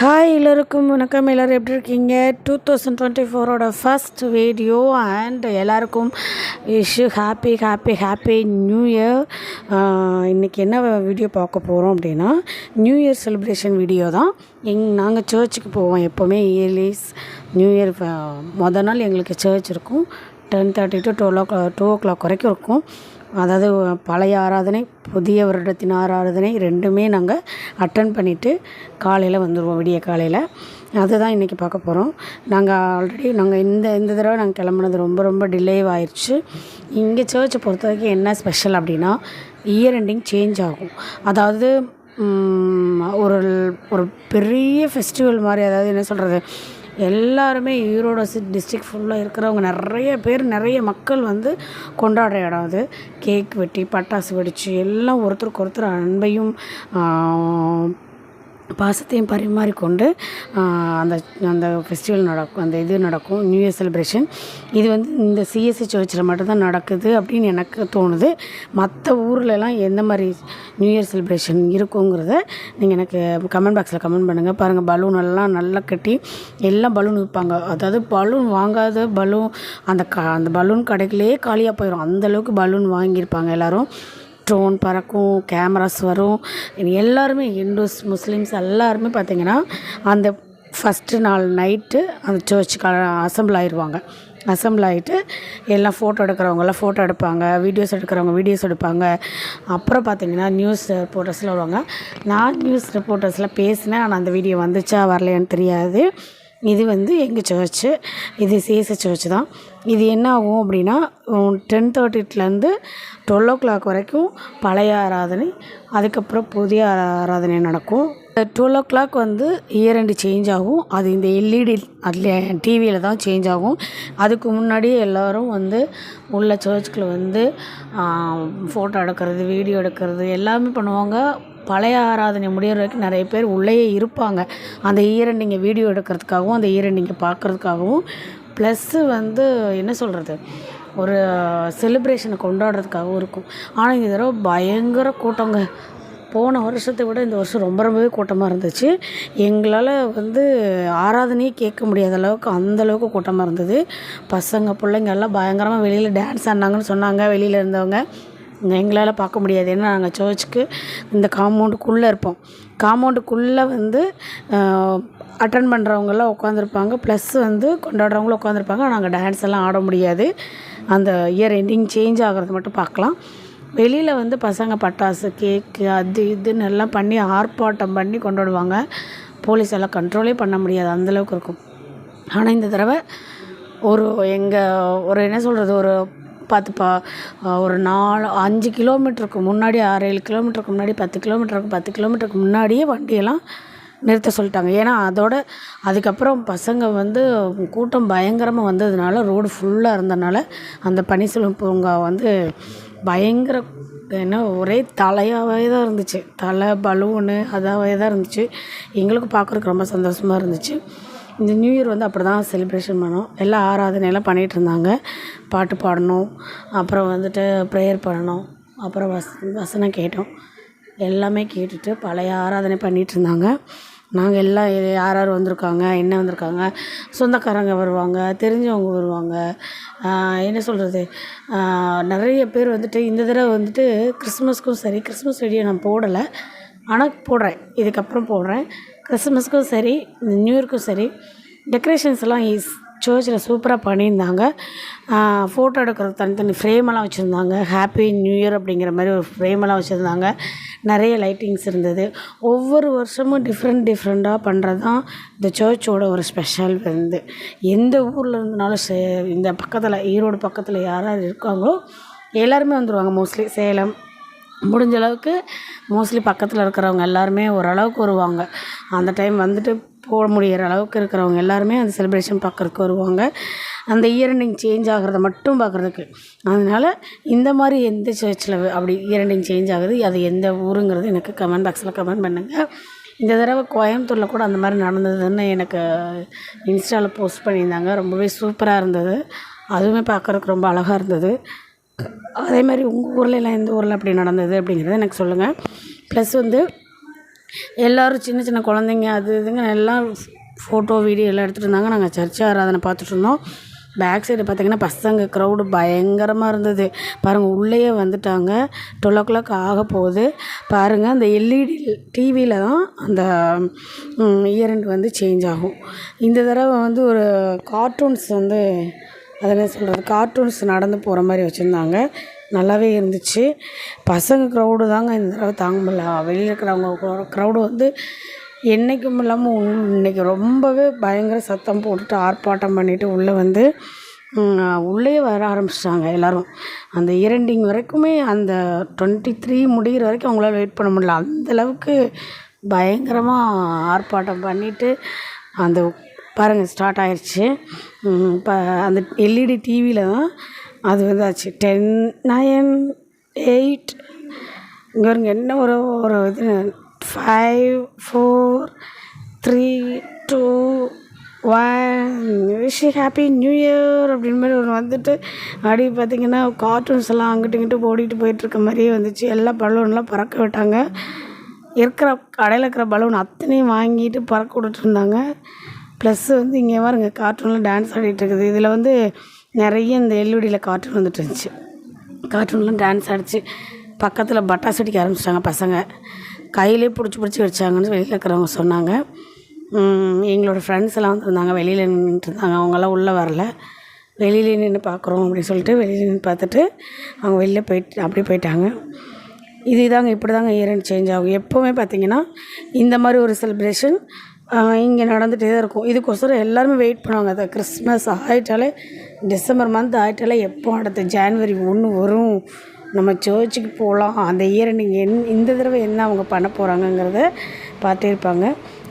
Hi எல்லோருக்கும் வணக்கம். எல்லோரும் எப்படி இருக்கீங்க? டூ தௌசண்ட் டுவெண்ட்டி ஃபோரோட ஃபஸ்ட் வீடியோ அண்ட் எல்லாருக்கும் wish happy happy happy new year இன்றைக்கி என்ன வீடியோ பார்க்க போகிறோம் அப்படின்னா நியூ இயர் செலிப்ரேஷன் வீடியோ தான். எங் நாங்கள் சர்ச்சுக்கு போவோம் எப்போவுமே இயர்லிஸ் நியூ இயர் மொதல் நாள் எங்களுக்கு சர்ச் இருக்கும். Ten thirty to twelve o'clock two o'clock வரைக்கும் இருக்கும். அதாவது பழைய ஆராதனை புதிய வருடத்தின் ஆராதனை ரெண்டுமே நாங்கள் அட்டன் பண்ணிவிட்டு காலையில் வந்துடுவோம் விடிய காலையில். அதுதான் இன்றைக்கி பார்க்க போகிறோம் நாங்கள் ஆல்ரெடி நாங்கள் இந்த இந்த தடவை நாங்கள் கிளம்புனது ரொம்ப ரொம்ப டிலே ஆயிடுச்சு இங்கே சர்ச்சை பொறுத்த வரைக்கும் என்ன ஸ்பெஷல் அப்படின்னா இயர் எண்டிங் சேஞ்ச் ஆகும். அதாவது ஒரு ஒரு பெரிய ஃபெஸ்டிவல் மாதிரி அதாவது என்ன சொல்கிறது எல்லாருமே ஈரோடு டிஸ்ட்ரிக் ஃபுல்லாக இருக்கிறவங்க நிறைய பேர் நிறைய மக்கள் வந்து கொண்டாடுற இடம் அது. கேக் வெட்டி பட்டாசு வெடித்து எல்லாம் ஒருத்தருக்கு ஒருத்தர் அன்பையும் பாசத்தையும் பரிமாறிக்கொண்டு அந்த அந்த ஃபெஸ்டிவல் நடக்கும் அந்த இது நடக்கும் நியூ இயர் செலிப்ரேஷன் இது வந்து இந்த சிஎஸ்சி சர்ச்சில் மட்டும்தான் நடக்குது அப்படின்னு எனக்கு தோணுது. மற்ற ஊர்லலாம் எந்த மாதிரி நியூ இயர் செலிப்ரேஷன் இருக்குங்கிறத நீங்கள் எனக்கு கமெண்ட் பாக்ஸில் கமெண்ட் பண்ணுங்கள் பாருங்கள் பலூன் எல்லாம் நல்லா கட்டி எல்லாம் பலூன் விற்பாங்க அதாவது பலூன் வாங்காத பலூன் அந்த க அந்த பலூன் கடைக்குள்ளேயே காலியாக போயிடும் அந்தளவுக்கு பலூன் வாங்கியிருப்பாங்க எல்லோரும். ட்ரோன் பறக்கும் கேமராஸ் வரும். எல்லாருமே ஹிந்துஸ் முஸ்லீம்ஸ் எல்லாருமே பார்த்திங்கன்னா அந்த ஃபஸ்ட்டு நாள் நைட்டு அந்த சர்ச்சுக்கு அசம்பிள் ஆயிடுவாங்க அசம்பிள் ஆகிட்டு எல்லாம் ஃபோட்டோ எடுக்கிறவங்கெல்லாம் ஃபோட்டோ எடுப்பாங்க வீடியோஸ் எடுக்கிறவங்க வீடியோஸ் எடுப்பாங்க. அப்புறம் பார்த்திங்கன்னா நியூஸ் ரிப்போர்ட்டர்ஸ்லாம் வருவாங்க. நான் நியூஸ் ரிப்போர்ட்டர்ஸில் பேசினேன் ஆனால் அந்த வீடியோ வந்துச்சா வரலையான்னு தெரியாது. இது வந்து எங்கள் சர்ச்சு இது சேச சர்ச் தான். இது என்ன ஆகும் அப்படின்னா டென் தேர்ட்டிலேருந்து டுவெல் ஓ கிளாக் வரைக்கும் பழைய ஆராதனை அதுக்கப்புறம் புதிய ஆராதனை நடக்கும். டுவெல் ஓ கிளாக் வந்து இயர் ரெண்டு சேஞ்ச் ஆகும். அது இந்த எல்இடி அதில் டிவியில் தான் சேஞ்ச் ஆகும். அதுக்கு முன்னாடியே எல்லோரும் வந்து உள்ள சர்ச்சுக்குள்ளே வந்து ஃபோட்டோ எடுக்கிறது வீடியோ எடுக்கிறது எல்லாமே பண்ணுவாங்க. பழைய ஆராதனை முடிகிற வரைக்கும் நிறைய பேர் உள்ளேயே இருப்பாங்க. அந்த ஈரண்டிங்கை வீடியோ எடுக்கிறதுக்காகவும் அந்த ஈரண்டிங்கை பார்க்குறதுக்காகவும் ப்ளஸ்ஸு வந்து என்ன சொல்கிறது ஒரு செலிப்ரேஷனை கொண்டாடுறதுக்காகவும் இருக்கும். ஆனால் இந்த தடவை பயங்கர கூட்டங்க. போன வருஷத்தை விட இந்த வருஷம் ரொம்ப ரொம்பவே கூட்டமாக இருந்துச்சு. எங்களால் வந்து ஆராதனையே கேட்க முடியாத அளவுக்கு அந்தளவுக்கு கூட்டமாக இருந்தது. பசங்க பிள்ளைங்க எல்லாம் பயங்கரமாக வெளியில் டான்ஸ் ஆடினாங்கன்னு சொன்னாங்க வெளியில் இருந்தவங்க. எங்களால் பார்க்க முடியாது. ஏன்னா நாங்கள் சர்ச்சுக்கு இந்த காம்பவுண்டுக்குள்ளே இருப்போம். காம்பவுண்டுக்குள்ளே வந்து அட்டன் பண்ணுறவங்கெல்லாம் உட்காந்துருப்பாங்க ப்ளஸ் வந்து கொண்டாடுறவங்களும் உட்காந்துருப்பாங்க நாங்கள் டான்ஸ் எல்லாம் ஆட முடியாது. அந்த இயர் எண்டிங் சேஞ்ச் ஆகிறது மட்டும் பார்க்கலாம். வெளியில் வந்து பசங்க பட்டாசு கேக்கு அது இதுன்னு எல்லாம் பண்ணி ஆர்ப்பாட்டம் பண்ணி கொண்டாடுவாங்க. போலீஸ் எல்லாம் கண்ட்ரோலே பண்ண முடியாது. அந்தளவுக்கு இருக்கும். ஆனால் இந்த தடவை ஒரு எங்கள் ஒரு என்ன சொல்கிறது ஒரு பார்த்துப்பா ஒரு நாலு அஞ்சு கிலோமீட்டருக்கு முன்னாடி ஆறு ஏழு கிலோமீட்டருக்கு முன்னாடி பத்து கிலோமீட்டருக்கு பத்து கிலோமீட்டருக்கு முன்னாடியே வண்டியெல்லாம் நிறுத்த சொல்லிட்டாங்க. ஏன்னா அதோட அதுக்கப்புறம் பசங்க வந்து கூட்டம் பயங்கரமாக வந்ததுனால ரோடு ஃபுல்லாக இருந்தனால அந்த பனிசெல்வம் பூங்கா வந்து பயங்கர என்ன ஒரே தலையாகவே தான் இருந்துச்சு. தலை பலூனு அதாகவே தான் இருந்துச்சு. எங்களுக்கு பார்க்குறதுக்கு ரொம்ப சந்தோஷமாக இருந்துச்சு. இந்த நியூ இயர் வந்து அப்படி தான் செலிப்ரேஷன் பண்ணோம். எல்லாம் ஆராதனையெல்லாம் பண்ணிகிட்டு இருந்தாங்க பாட்டு பாடணும் அப்புறம் வந்துட்டு ப்ரேயர் பண்ணணும் அப்புறம் வஸ் வசனம் கேட்டோம். எல்லாமே கேட்டுட்டு பழைய ஆராதனை பண்ணிகிட்டு இருந்தாங்க நாங்கள் எல்லாம் யார் யார் வந்திருக்காங்க என்ன வந்திருக்காங்க சொந்தக்காரங்க வருவாங்க தெரிஞ்சவங்க வருவாங்க என்ன சொல்கிறது நிறைய பேர் வந்துட்டு இந்த தடவை வந்துட்டு கிறிஸ்மஸ்க்கும் சரி கிறிஸ்மஸ் வெடியை நான் போடலை. ஆனால் போடுறேன். இதுக்கப்புறம் போடுறேன். கிறிஸ்மஸ்க்கும் சரி நியூ இயர்க்கும் சரி டெக்கரேஷன்ஸ் எல்லாம் சர்ச்சில் சூப்பராக பண்ணியிருந்தாங்க. ஃபோட்டோ எடுக்கிற தனித்தனி ஃப்ரேமெல்லாம் வச்சுருந்தாங்க. ஹாப்பி நியூ இயர் அப்படிங்கிற மாதிரி ஒரு ஃப்ரேமெல்லாம் வச்சுருந்தாங்க. நிறைய லைட்டிங்ஸ் இருந்தது. ஒவ்வொரு வருஷமும் டிஃப்ரெண்ட் டிஃப்ரெண்ட்டாக பண்ணுறது தான் இந்த சர்ச்சோட ஒரு ஸ்பெஷல் வந்து. எந்த ஊரில் இருந்தனாலும் சே இந்த பக்கத்தில் ஈரோடு பக்கத்தில் யாராவது இருக்காங்களோ எல்லாருமே வந்துடுவாங்க மோஸ்ட்லி சேலம் முடிஞ்ச அளவுக்கு மோஸ்ட்லி பக்கத்தில் இருக்கிறவங்க எல்லாருமே ஓரளவுக்கு வருவாங்க. அந்த டைம் வந்துட்டு போக முடிகிற அளவுக்கு இருக்கிறவங்க எல்லாருமே அந்த செலிப்ரேஷன் பார்க்குறதுக்கு வருவாங்க. அந்த இயர் சேஞ்ச் ஆகிறத மட்டும் பார்க்குறதுக்கு. அதனால் இந்த மாதிரி எந்த சர்ச்சில் அப்படி இயர் சேஞ்ச் ஆகுது அது எந்த ஊருங்கிறது எனக்கு கமெண்ட் பாக்ஸில் கமெண்ட் பண்ணுங்கள் இந்த தடவை கோயம்புத்தூரில் கூட அந்த மாதிரி நடந்ததுன்னு எனக்கு இன்ஸ்டாவில் போஸ்ட் பண்ணியிருந்தாங்க. ரொம்பவே சூப்பராக இருந்தது. அதுவுமே பார்க்குறதுக்கு ரொம்ப அழகாக இருந்தது. அதே மாதிரி உங்கள் ஊரில் எல்லாம் எந்த ஊரில் அப்படி நடந்தது அப்படிங்கிறத எனக்கு சொல்லுங்கள் ப்ளஸ் வந்து எல்லோரும் சின்ன சின்ன குழந்தைங்க அது இதுங்க எல்லாம் ஃபோட்டோ வீடியோ எல்லாம் எடுத்துகிட்டு இருந்தாங்க. நாங்கள் சர்ச்சை ஆராதனை பார்த்துட்டு இருந்தோம். பேக் சைடு பார்த்திங்கன்னா பசங்க க்ரௌடு பயங்கரமாக இருந்தது. பாருங்கள் உள்ளேயே வந்துட்டாங்க. டுவெல் ஓ கிளாக் ஆக போகுது. பாருங்கள் அந்த எல்இடி டிவியில் தான் அந்த இயர்ரெண்ட் வந்து சேஞ்ச் ஆகும். இந்த தடவை வந்து ஒரு கார்ட்டூன்ஸ் வந்து அது என்ன சொல்கிறது கார்ட்டூன்ஸ் நடந்து போகிற மாதிரி வச்சுருந்தாங்க. நல்லாவே இருந்துச்சு. பசங்க க்ரௌடு தாங்க இந்த தடவை தாங்க முடியல. வெளியில் இருக்கிறவங்க க்ரௌடு வந்து என்றைக்கும் இல்லாமல் இன்னைக்கு ரொம்பவே பயங்கர சத்தம் போட்டுட்டு ஆர்ப்பாட்டம் பண்ணிவிட்டு உள்ளே வந்து உள்ளே உள்ளேயே வர ஆரம்பிச்சிட்டாங்க எல்லோரும். அந்த இரண்டிங் வரைக்குமே அந்த டுவெண்ட்டி த்ரீ முடிகிற வரைக்கும் அவங்களால வெயிட் பண்ண முடியல. அந்தளவுக்கு பயங்கரமாக ஆர்ப்பாட்டம் பண்ணிவிட்டு அந்த பாருங்கள் ஸ்டார்ட் ஆயிடுச்சு இப்போ அந்த எல்இடி டிவியில் தான் அது வந்து ஆச்சு டென் நயன் எயிட் இங்கே வருங்க என்ன ஒரு ஒரு இது five four three two one wish happy new year அப்படின்னு மாதிரி ஒரு வந்துட்டு அப்படி பார்த்தீங்கன்னா கார்ட்டூன்ஸ் எல்லாம் அங்கிட்டு இங்கிட்டு ஓடிட்டு போயிட்டுருக்க மாதிரியே வந்துச்சு. எல்லா பலூன்லாம் பறக்க விட்டாங்க. இருக்கிற கடையில் இருக்கிற பலூன் அத்தனையும் வாங்கிட்டு பறக்க விட்டுட்டு இருந்தாங்க. ப்ளஸ்ஸு வந்து இங்கே பாருங்க கார்ட்டூனில் டான்ஸ் ஆடிகிட்ருக்குது இதில் வந்து நிறைய இந்த எல்இடியில் கார்ட்டூன் வந்துட்டு இருந்துச்சு. கார்ட்டூன்லாம் டான்ஸ் ஆடிச்சு. பக்கத்தில் பட்டாசு அடிக்க ஆரம்பிச்சிட்டாங்க பசங்க. கையிலே பிடிச்சி பிடிச்சி வச்சாங்கன்னு வெளியில் இருக்கிறவங்க சொன்னாங்க. எங்களோட ஃப்ரெண்ட்ஸ் எல்லாம் வந்துருந்தாங்க. வெளியில் நின்றுட்டு இருந்தாங்க அவங்கெல்லாம் உள்ளே வரல. வெளியிலே நின்று பார்க்குறோம் அப்படின்னு சொல்லிட்டு வெளியில் நின்று பார்த்துட்டு அவங்க வெளியில் போயிட்டு அப்படியே போயிட்டாங்க. இது தாங்க இப்படி தாங்க இயர் சேஞ்ச் ஆகும். எப்போவுமே பார்த்தீங்கன்னா இந்த மாதிரி ஒரு செலிப்ரேஷன் இங்கே நடந்துகிட்டே தான் இருக்கும். இதுக்கோசரம் எல்லாருமே வெயிட் பண்ணுவாங்க. அதை கிறிஸ்மஸ் ஆகிட்டாலே டிசம்பர் மந்த் ஆகிட்டாலே எப்போ அடுத்த ஜான்வரி ஒன்று வரும்? நம்ம சர்ச்சுக்கு போகலாம் அந்த இயர் நீங்கள் என் இந்த தடவை என்ன அவங்க பண்ண போகிறாங்கங்கிறத பார்த்தே இருப்பாங்க.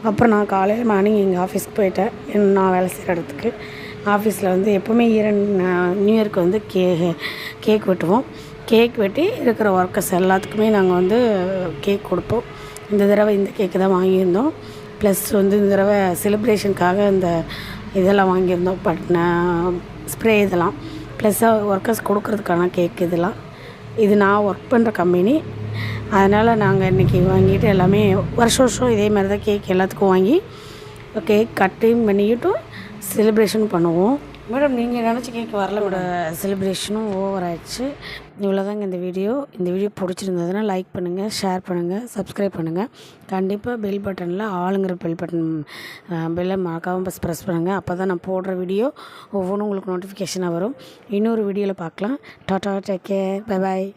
அப்புறம் நான் காலையில் மார்னிங் எங்கள் ஆஃபீஸ்க்கு போயிட்டேன். நான் வேலை செய்கிற இடத்துக்கு. ஆஃபீஸில் வந்து எப்போவுமே இயர் நியூ இயர்க்கு வந்து கே கேக் வெட்டுவோம். கேக் வெட்டி இருக்கிற ஒர்க்கர்ஸ் எல்லாத்துக்குமே நாங்கள் வந்து கேக் கொடுப்போம். இந்த தடவை இந்த கேக்கு தான் வாங்கியிருந்தோம். ப்ளஸ் வந்து இந்த தடவை செலிப்ரேஷனுக்காக இந்த இதெல்லாம் வாங்கியிருந்தோம். பட் ஸ்ப்ரே இதெல்லாம். ப்ளஸ்ஸாக ஒர்க்கர்ஸ் கொடுக்கறதுக்கான கேக் இதெல்லாம். இது நான் ஒர்க் பண்ணுற கம்பெனி அதனால் நாங்கள் இன்றைக்கி வாங்கிட்டு எல்லாமே வருஷம் வருஷம் இதே மாதிரி தான் கேக் எல்லாத்துக்கும் வாங்கி கேக் கட்டிங் பண்ணிக்கிட்டும் செலிப்ரேஷன் பண்ணுவோம். மேடம் நீங்கள் நினச்சி கேட்க வரல மேடம். செலிப்ரேஷனும் ஓவர் ஆயிடுச்சு. இவ்வளோதாங்க இந்த வீடியோ இந்த வீடியோ பிடிச்சிருந்ததுன்னா லைக் பண்ணுங்கள் ஷேர் பண்ணுங்கள் சப்ஸ்கிரைப் பண்ணுங்கள் கண்டிப்பாக பெல் பட்டனில் ஆளுங்கிற பெல் பட்டன் பெல்லை மறக்காமல் பஸ் ப்ரெஸ் பண்ணுங்கள் அப்போ தான் நான் போடுற வீடியோ ஒவ்வொன்றும் உங்களுக்கு நோட்டிஃபிகேஷனாக வரும். இன்னொரு வீடியோவில் பார்க்கலாம். Tata take care bye bye